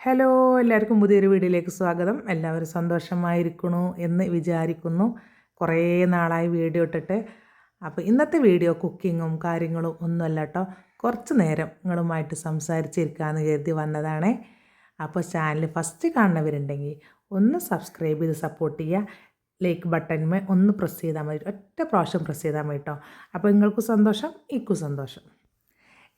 Hello എല്ലാവർക്കും പുതിയൊരു വീഡിയോയിലേക്ക് സ്വാഗതം. എല്ലാവരും സന്തോഷമായിരിക്കണു എന്ന് വിചാരിക്കുന്നു. കുറേ നാളായി വീഡിയോ ഇട്ടിട്ട്. അപ്പോൾ ഇന്നത്തെ വീഡിയോ കുക്കിങ്ങും കാര്യങ്ങളും ഒന്നുമല്ല കേട്ടോ. കുറച്ച് നേരം നിങ്ങളുമായിട്ട് സംസാരിച്ചിരിക്കാമെന്ന് കരുതി വന്നതാണേ. അപ്പോൾ ചാനൽ ഫസ്റ്റ് കാണുന്നവരുണ്ടെങ്കിൽ ഒന്ന് സബ്സ്ക്രൈബ് ചെയ്ത് സപ്പോർട്ട് ചെയ്യുക. ലൈക്ക് ബട്ടൺമേ ഒന്ന് പ്രസ് ചെയ്താൽ മതി. ഒറ്റ പ്രാവശ്യം പ്രസ് ചെയ്താൽ മതി കേട്ടോ. അപ്പോൾ നിങ്ങൾക്കും സന്തോഷം ഇക്കും സന്തോഷം.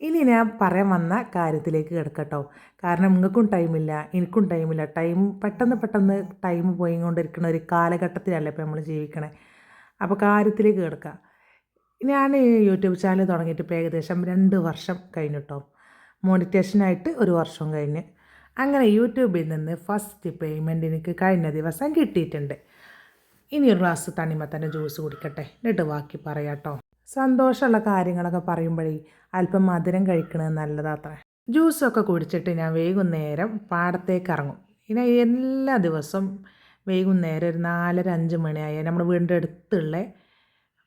ഇനി ഞാൻ പറയാൻ വന്ന കാര്യത്തിലേക്ക് കിടക്കട്ടോ. കാരണം നിങ്ങൾക്കും ടൈമില്ല എനിക്കും ടൈമില്ല ടൈം പെട്ടെന്ന് പെട്ടെന്ന് ടൈം പോയി കൊണ്ടിരിക്കുന്ന ഒരു കാലഘട്ടത്തിലല്ലേ ഇപ്പോൾ നമ്മൾ ജീവിക്കണേ. അപ്പോൾ കാര്യത്തിലേക്ക് കിടക്കുക ഞാൻ യൂട്യൂബ് ചാനൽ തുടങ്ങിയിട്ട് ഇപ്പോൾ ഏകദേശം രണ്ട് വർഷം കഴിഞ്ഞിട്ടോ. മോണിറ്റേഷനായിട്ട് ഒരു വർഷം കഴിഞ്ഞ്. അങ്ങനെ യൂട്യൂബിൽ നിന്ന് ഫസ്റ്റ് പേയ്മെന്റ് എനിക്ക് കഴിഞ്ഞ ദിവസം കിട്ടിയിട്ടുണ്ട്. ഇനി ഒരു ഗ്ലാസ് തന്നെ ജ്യൂസ് കുടിക്കട്ടെ. എന്നിട്ട് ബാക്കി പറയാം കേട്ടോ സന്തോഷമുള്ള കാര്യങ്ങളൊക്കെ പറയുമ്പോഴേ അല്പം മധുരം കഴിക്കണത് നല്ലതാത്രേ. ജ്യൂസൊക്കെ കുടിച്ചിട്ട് ഞാൻ വൈകുന്നേരം പാടത്തേക്ക് ഇറങ്ങും. പിന്നെ എല്ലാ ദിവസവും വൈകുന്നേരം ഒരു നാലര അഞ്ച് മണിയായാൽ നമ്മുടെ വീടിന്റെ അടുത്തുള്ള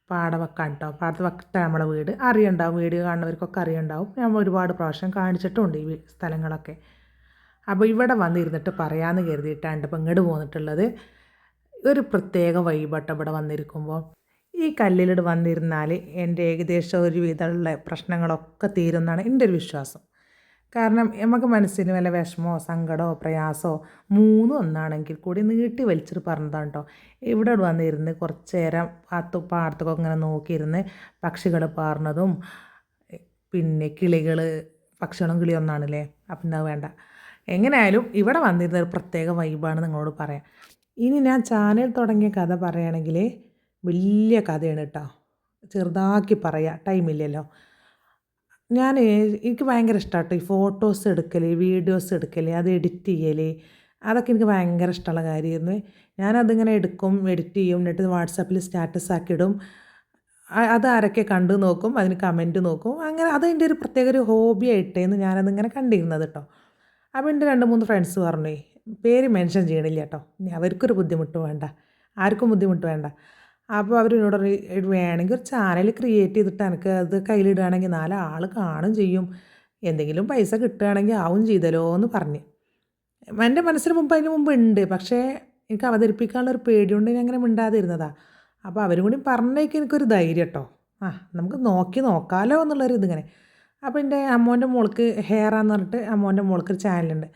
പാടവക്കാണ് കേട്ടോ പാടത്ത് വക്കത്ത നമ്മുടെ വീട്. അറിയണ്ടാവും വീഡിയോ കാണുന്നവർക്കൊക്കെ അറിയണ്ടാവും. ഞാൻ ഒരുപാട് പ്രാവശ്യം കാണിച്ചിട്ടുണ്ട് ഈ സ്ഥലങ്ങളൊക്കെ. അപ്പോൾ ഇവിടെ വന്നിരുന്നിട്ട് പറയാമെന്ന് കരുതിയിട്ടാണ് ഇപ്പം ഇങ്ങോട്ട് പോന്നിട്ടുള്ളത്. ഒരു പ്രത്യേക വൈബട്ട് ഇവിടെ വന്നിരിക്കുമ്പോൾ. ഈ കല്ലിലിട് വന്നിരുന്നാൽ എന്റെ ഏകദേശം ഒരു വിധമുള്ള പ്രശ്നങ്ങളൊക്കെ തീരുമെന്നാണ് എന്റെ ഒരു വിശ്വാസം. കാരണം നമുക്ക് മനസ്സിന് വല്ല വിഷമോ സങ്കടമോ പ്രയാസമോ മൂന്നും ഒന്നാണെങ്കിൽ കൂടി നീട്ടി വലിച്ചിട്ട് പറഞ്ഞതാണ് കേട്ടോ ഇവിടെ വന്നിരുന്ന് കുറച്ച് നേരം പാത്തു പാടത്തൊക്കെ ഇങ്ങനെ നോക്കിയിരുന്ന് പക്ഷികൾ പാറുന്നതും പിന്നെ കിളികൾ പക്ഷികളും കിളി ഒന്നാണല്ലേ? അപ്പം എന്താ വേണ്ട. എങ്ങനെയായാലും ഇവിടെ വന്നിരുന്ന ഒരു പ്രത്യേക വൈബാണ് നിങ്ങളോട് പറയാം. ഇനി ഞാൻ ചാനൽ തുടങ്ങിയ കഥ പറയുകയാണെങ്കിൽ വലിയ കഥയാണ് കേട്ടോ ചെറുതാക്കി പറയാം ടൈമില്ലല്ലോ ഞാൻ എനിക്ക് ഭയങ്കര ഇഷ്ടമാട്ടോ ഈ ഫോട്ടോസ് എടുക്കൽ വീഡിയോസ് എടുക്കൽ അത് എഡിറ്റ് ചെയ്യൽ അതൊക്കെ എനിക്ക് ഭയങ്കര ഇഷ്ടമുള്ള കാര്യമായിരുന്നു ഞാനതിങ്ങനെ എടുക്കും എഡിറ്റ് ചെയ്യും എന്നിട്ട് വാട്സാപ്പിൽ സ്റ്റാറ്റസ് ആക്കിയിടും. അത് ആരൊക്കെ കണ്ടു നോക്കും അതിന് കമന്റ് നോക്കും. അങ്ങനെ അതെന്റെ ഒരു പ്രത്യേക ഒരു ഹോബി ആയിട്ടേന്ന് ഞാനതിങ്ങനെ കണ്ടിരുന്നത് കേട്ടോ അപ്പോൾ എന്റെ രണ്ട് മൂന്ന് ഫ്രണ്ട്സ് പറഞ്ഞു പേര് മെൻഷൻ ചെയ്യണില്ല കേട്ടോ അവർക്കൊരു ബുദ്ധിമുട്ട് വേണ്ട. ആർക്കും ബുദ്ധിമുട്ട് വേണ്ട. അപ്പോൾ അവർ എന്നോട് വേണമെങ്കിൽ ഒരു ചാനൽ ക്രിയേറ്റ് ചെയ്തിട്ട് എനിക്ക് അത് കയ്യിലിടുകയാണെങ്കിൽ നാലാൾ കാണും ചെയ്യും. എന്തെങ്കിലും പൈസ കിട്ടുകയാണെങ്കിൽ ആവും ചെയ്തല്ലോ എന്ന് പറഞ്ഞ്. എന്റെ മനസ്സിന് മുമ്പ് അതിന് മുമ്പ് ഉണ്ട്. പക്ഷേ എനിക്ക് അവതരിപ്പിക്കാനുള്ള ഒരു പേടിയുണ്ട് ഞാൻ അങ്ങനെ മിണ്ടാതിരുന്നതാണ് അപ്പോൾ അവരും കൂടി പറഞ്ഞേക്ക് എനിക്കൊരു ധൈര്യം കേട്ടോ ആ നമുക്ക് നോക്കി നോക്കാമല്ലോ എന്നുള്ളൊരു ഇതിങ്ങനെ അപ്പോൾ എന്റെ അമ്മോന്റെ മോൾക്ക് ഹെയറാന്ന് പറഞ്ഞിട്ട് അമ്മോന്റെ മോൾക്ക് ഒരു ചാനലുണ്ട്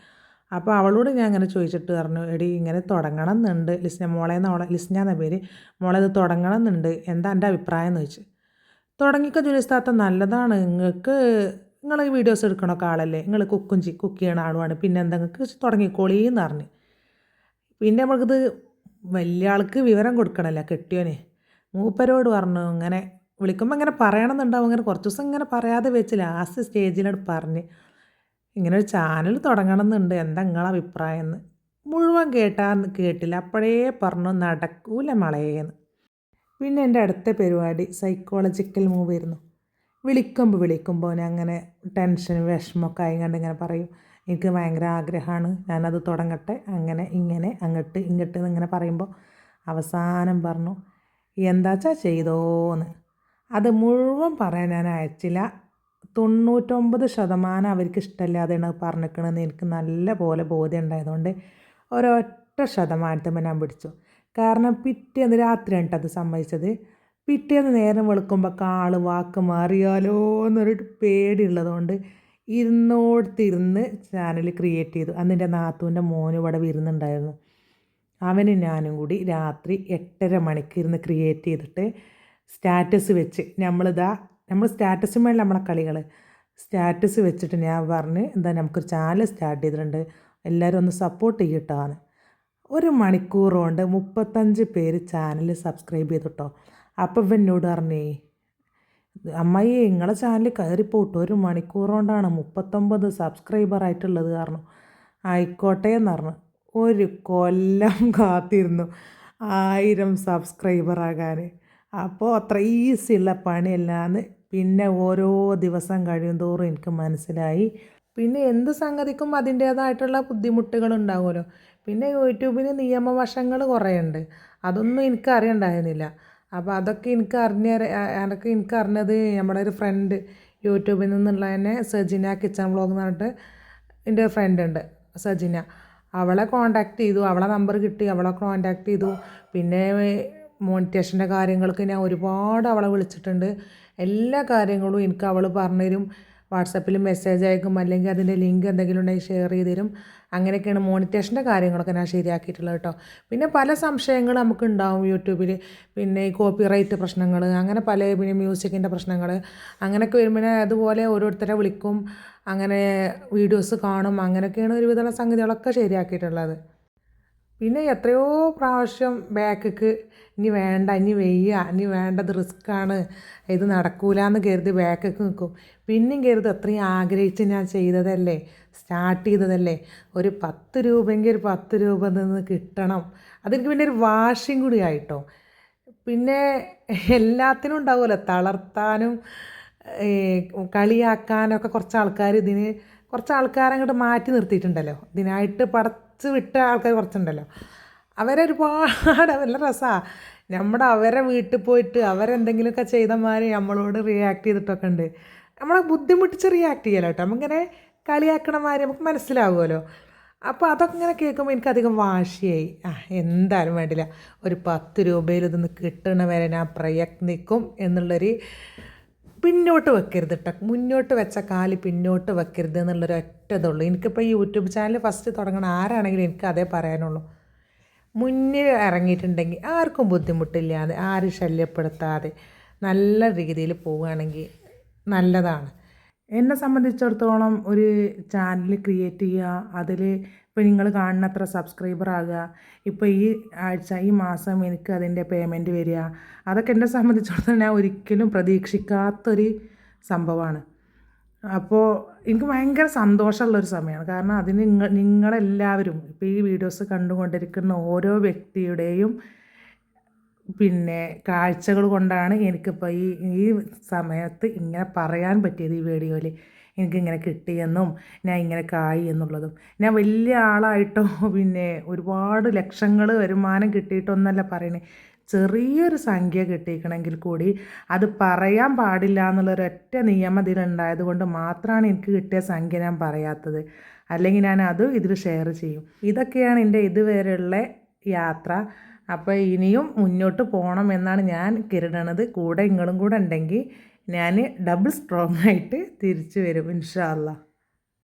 അപ്പോൾ അവളോട് ഞാൻ അങ്ങനെ ചോദിച്ചിട്ട് പറഞ്ഞു എടി ഇങ്ങനെ തുടങ്ങണം എന്നുണ്ട് ലിസ്ന മോളെ എന്നവളെ ലിസ്ന എന്ന പേര് മോളെ ഇത് തുടങ്ങണം എന്നുണ്ട് എന്താ എന്റെ അഭിപ്രായം എന്ന് ചോദിച്ചു. തുടങ്ങിക്കോ ജോലിസ്ഥാത്ത നല്ലതാണ്. നിങ്ങൾക്ക് നിങ്ങൾ വീഡിയോസ് എടുക്കണൊക്കെ ആളല്ലേ. നിങ്ങൾ കുക്കും ചെയ്യും കുക്ക് ചെയ്യണ ആളുമാണ് പിന്നെ എന്താ നിങ്ങൾക്ക് തുടങ്ങിക്കോളീന്ന് പറഞ്ഞു. പിന്നെ നമ്മൾക്കിത് വലിയ ആൾക്ക് വിവരം കൊടുക്കണമല്ലോ കെട്ടിയോനെ. മൂപ്പരോട് പറഞ്ഞു ഇങ്ങനെ വിളിക്കുമ്പോൾ ഇങ്ങനെ പറയണമെന്നുണ്ടാവും അങ്ങനെ കുറച്ച് ദിവസം ഇങ്ങനെ പറയാതെ വെച്ച് ലാസ്റ്റ് സ്റ്റേജിലോട്ട് പറഞ്ഞ്. ഇങ്ങനെ ഒരു ചാനൽ തുടങ്ങണമെന്നുണ്ട്. എന്താ നിങ്ങളെ അഭിപ്രായം എന്ന് മുഴുവൻ കേട്ടാ കേട്ടില്ല. അപ്പോഴേ പറഞ്ഞു നടക്കൂല മളയേന്ന് പിന്നെ എന്റെ അടുത്ത പരിപാടി സൈക്കോളജിക്കൽ മൂവ് ആയിരുന്നു. വിളിക്കുമ്പോൾ വിളിക്കുമ്പോൾ ഞാൻ അങ്ങനെ ടെൻഷനും വിഷമമൊക്കെ ആയിക്കൊണ്ട് ഇങ്ങനെ പറയും. എനിക്ക് ഭയങ്കര ആഗ്രഹമാണ്. ഞാനത് തുടങ്ങട്ടെ. അങ്ങനെ ഇങ്ങനെ അങ്ങോട്ട് ഇങ്ങോട്ട് ഇങ്ങനെ പറയുമ്പോൾ അവസാനം പറഞ്ഞു എന്താച്ചാ ചെയ്തോന്ന്? അത് മുഴുവൻ പറയാൻ ഞാൻ അയച്ചില്ല. തൊണ്ണൂറ്റൊമ്പത് ശതമാനം അവർക്ക് ഇഷ്ടമില്ലാതെയാണ് പറഞ്ഞിരിക്കണമെന്ന് എനിക്ക് നല്ല പോലെ ബോധ്യം ഉണ്ടായതുകൊണ്ട് ഒരൊറ്റ ശതമാനത്തെ ഞാൻ പിടിച്ചു. കാരണം പിറ്റേന്ന് രാത്രിയാണ് അത് സമ്മതിച്ചത്. പിറ്റേന്ന് നേരം വെളുക്കുമ്പോൾ കാൾ വാക്ക് മാറിയാലോ എന്നൊരു പേടിയുള്ളതുകൊണ്ട് ഇരുന്നോടത്തിരുന്ന് ചാനൽ ക്രിയേറ്റ് ചെയ്തു. അന്ന് എന്റെ നാത്തൂന്റെ മോനും ഇവിടെ വിരുന്നുണ്ടായിരുന്നു. അവനും ഞാനും കൂടി രാത്രി എട്ടര മണിക്ക് ഇരുന്ന് ക്രിയേറ്റ് ചെയ്തിട്ട് സ്റ്റാറ്റസ് വെച്ച് നമ്മളിതാ നമ്മൾ സ്റ്റാറ്റസ് മേളിൽ നമ്മളെ കളികൾ സ്റ്റാറ്റസ് വെച്ചിട്ട് ഞാൻ പറഞ്ഞ് എന്താ നമുക്കൊരു ചാനൽ സ്റ്റാർട്ട് ചെയ്തിട്ടുണ്ട്. എല്ലാവരും ഒന്ന് സപ്പോർട്ട് ചെയ്യട്ടാന്ന്. ഒരു മണിക്കൂർ കൊണ്ട് മുപ്പത്തഞ്ച് പേര് ചാനൽ സബ്സ്ക്രൈബ് ചെയ്തിട്ടോ. അപ്പോൾ എന്നോട് പറഞ്ഞേ അമ്മായി നിങ്ങളെ ചാനൽ കയറിപ്പോട്ടു ഒരു മണിക്കൂർ കൊണ്ടാണ് മുപ്പത്തൊമ്പത് സബ്സ്ക്രൈബർ ആയിട്ടുള്ളത് കാരണം ആയിക്കോട്ടെ എന്ന് പറഞ്ഞു. ഒരു കൊല്ലം കാത്തിരുന്നു ആയിരം സബ്സ്ക്രൈബർ ആകാൻ അപ്പോൾ അത്ര ഈസിയുള്ള പണിയല്ലാന്ന് പിന്നെ ഓരോ ദിവസം കഴിയുന്തോറും എനിക്ക് മനസ്സിലായി. പിന്നെ എന്ത് സംഗതിക്കും അതിന്റേതായിട്ടുള്ള ബുദ്ധിമുട്ടുകൾ ഉണ്ടാകുമല്ലോ പിന്നെ യൂട്യൂബിന് നിയമവശങ്ങൾ കുറേ ഉണ്ട് അതൊന്നും എനിക്ക് അറിയണ്ടായിരുന്നില്ല. അപ്പോൾ അതൊക്കെ എനിക്ക് അറിഞ്ഞ അതൊക്കെ എനിക്ക് അറിഞ്ഞത് നമ്മുടെ ഒരു ഫ്രണ്ട് യൂട്യൂബിൽ നിന്നുള്ള തന്നെ സജിന കിച്ചൺ വ്ളോഗ് എന്ന് പറഞ്ഞിട്ട് എന്റെ ഫ്രണ്ട് ഉണ്ട് സജിന. അവളെ കോണ്ടാക്ട് ചെയ്തു അവളെ നമ്പർ കിട്ടി അവളെ കോണ്ടാക്ട് ചെയ്തു. പിന്നെ മോണിറ്റേഷന്റെ കാര്യങ്ങൾക്ക് ഞാൻ ഒരുപാട് അവളെ വിളിച്ചിട്ടുണ്ട്. എല്ലാ കാര്യങ്ങളും എനിക്ക് അവൾ പറഞ്ഞുതരും. വാട്സപ്പിൽ മെസ്സേജ് അയക്കും അല്ലെങ്കിൽ അതിന്റെ ലിങ്ക് എന്തെങ്കിലും ഉണ്ടെങ്കിൽ ഷെയർ ചെയ്ത് തരും അങ്ങനെയൊക്കെയാണ് മോണിറ്റേഷന്റെ കാര്യങ്ങളൊക്കെ ഞാൻ ശരിയാക്കിയിട്ടുള്ളത് കേട്ടോ. പിന്നെ പല സംശയങ്ങൾ നമുക്ക് ഉണ്ടാവും യൂട്യൂബിൽ. പിന്നെ ഈ കോപ്പി റൈറ്റ് പ്രശ്നങ്ങൾ അങ്ങനെ പല പിന്നെ മ്യൂസിക്കിന്റെ പ്രശ്നങ്ങൾ അങ്ങനെയൊക്കെ വരുമ്പോൾ അതുപോലെ ഓരോരുത്തരെ വിളിക്കും അങ്ങനെ വീഡിയോസ് കാണും അങ്ങനെയൊക്കെയാണ് ഒരുവിധമുള്ള സംഗതികളൊക്കെ ശരിയാക്കിയിട്ടുള്ളത്. പിന്നെ എത്രയോ പ്രാവശ്യം ബാക്കിക്ക് ഇനി വേണ്ട ഇനി വെയ്യ ഇനി വേണ്ടത് റിസ്ക്കാണ് ഇത് നടക്കൂല എന്ന് കരുതി ബാക്കിക്ക് നിൽക്കും പിന്നെയും കരുതി അത്രയും ആഗ്രഹിച്ച് ഞാൻ ചെയ്തതല്ലേ സ്റ്റാർട്ട് ചെയ്തതല്ലേ ഒരു പത്ത് രൂപയെങ്കിൽ ഒരു പത്ത് രൂപ നിന്ന് കിട്ടണം. അതെനിക്ക് പിന്നെ ഒരു വാഷിങ് കൂടി ആയിട്ടോ. പിന്നെ എല്ലാത്തിനും ഉണ്ടാവുമല്ലോ തളർത്താനും കളിയാക്കാനൊക്കെ കുറച്ച് ആൾക്കാർ ഇതിന് കുറച്ച് ആൾക്കാരെ അങ്ങോട്ട് മാറ്റി നിർത്തിയിട്ടുണ്ടല്ലോ. ഇതിനായിട്ട് പടച്ച് വിട്ട ആൾക്കാർ കുറച്ചുണ്ടല്ലോ. അവരൊരുപാട് നല്ല രസമാണ് നമ്മുടെ അവരെ വീട്ടിൽ പോയിട്ട് അവരെന്തെങ്കിലുമൊക്കെ ചെയ്തമാര് നമ്മളോട് റിയാക്ട് ചെയ്തിട്ടൊക്കെ ഉണ്ട്. നമ്മളെ ബുദ്ധിമുട്ടിച്ച് റിയാക്ട് ചെയ്യലോ കേട്ടോ. നമ്മളിങ്ങനെ കളിയാക്കണമാര് നമുക്ക് മനസ്സിലാവുമല്ലോ. അപ്പോൾ അതൊക്കെ ഇങ്ങനെ കേൾക്കുമ്പോൾ എനിക്കധികം വാശിയായി. ആ എന്തായാലും വേണ്ടില്ല. ഒരു പത്ത് രൂപയിൽ ഇതൊന്ന് കിട്ടണ വരെ ഞാൻ പ്രയത്നിക്കും എന്നുള്ളൊരു പിന്നോട്ട് വെക്കരുത് കേട്ടോ മുന്നോട്ട് വെച്ച കാൽ പിന്നോട്ട് വെക്കരുത് എന്നുള്ളൊരു ഒറ്റ ഇതുള്ളൂ. എനിക്കിപ്പോൾ ഈ യൂട്യൂബ് ചാനൽ ഫസ്റ്റ് തുടങ്ങണ ആരാണെങ്കിലും എനിക്ക് അതേ പറയാനുള്ളൂ. മുന്നിൽ ഇറങ്ങിയിട്ടുണ്ടെങ്കിൽ ആർക്കും ബുദ്ധിമുട്ടില്ലാതെ ആരും ശല്യപ്പെടുത്താതെ നല്ല രീതിയിൽ പോവുകയാണെങ്കിൽ നല്ലതാണ്. എന്നെ സംബന്ധിച്ചിടത്തോളം ഒരു ചാനൽ ക്രിയേറ്റ് ചെയ്യുക അതിൽ ഇപ്പോൾ നിങ്ങൾ കാണുന്നത്ര സബ്സ്ക്രൈബർ ആകുക ഇപ്പോൾ ഈ ആഴ്ച ഈ മാസം എനിക്ക് അതിന്റെ പേയ്മെന്റ് വരിക അതൊക്കെ എന്നെ സംബന്ധിച്ചിടത്തോളം ഞാൻ ഒരിക്കലും പ്രതീക്ഷിക്കാത്തൊരു സംഭവമാണ്. അപ്പോൾ എനിക്ക് ഭയങ്കര സന്തോഷമുള്ളൊരു സമയമാണ്. കാരണം അതിന് നിങ്ങൾ നിങ്ങളെല്ലാവരും ഇപ്പോൾ ഈ വീഡിയോസ് കണ്ടുകൊണ്ടിരിക്കുന്ന ഓരോ വ്യക്തിയുടെയും പിന്നെ കാഴ്ചകൾ കൊണ്ടാണ് എനിക്കിപ്പോൾ ഈ ഈ സമയത്ത് ഇങ്ങനെ പറയാൻ പറ്റിയത് ഈ വീഡിയോയിൽ എനിക്കിങ്ങനെ കിട്ടിയെന്നും ഞാൻ ഇങ്ങനെ കായി എന്നുള്ളതും. ഞാൻ വലിയ ആളായിട്ടോ പിന്നെ ഒരുപാട് ലക്ഷങ്ങൾ വരുമാനം കിട്ടിയിട്ടൊന്നല്ല പറയണേ. ചെറിയൊരു സംഖ്യ കിട്ടിയിരിക്കണമെങ്കിൽ കൂടി അത് പറയാൻ പാടില്ല എന്നുള്ളൊരൊറ്റ നിയമം ഇതിലുണ്ടായത് കൊണ്ട് മാത്രമാണ് എനിക്ക് കിട്ടിയ സംഖ്യ ഞാൻ പറയാത്തത്. അല്ലെങ്കിൽ ഞാൻ അത് ഇതിൽ ഷെയർ ചെയ്യും. ഇതൊക്കെയാണ് എന്റെ ഇതുവരെയുള്ള യാത്ര. അപ്പോൾ ഇനിയും മുന്നോട്ട് പോകണം എന്നാണ് ഞാൻ കരുതണത്. കൂടെ നിങ്ങളും കൂടെ ഉണ്ടെങ്കിൽ ഞാൻ ഡബിൾ സ്ട്രോങ് ആയിട്ട് തിരിച്ചു വരും ഇൻഷാ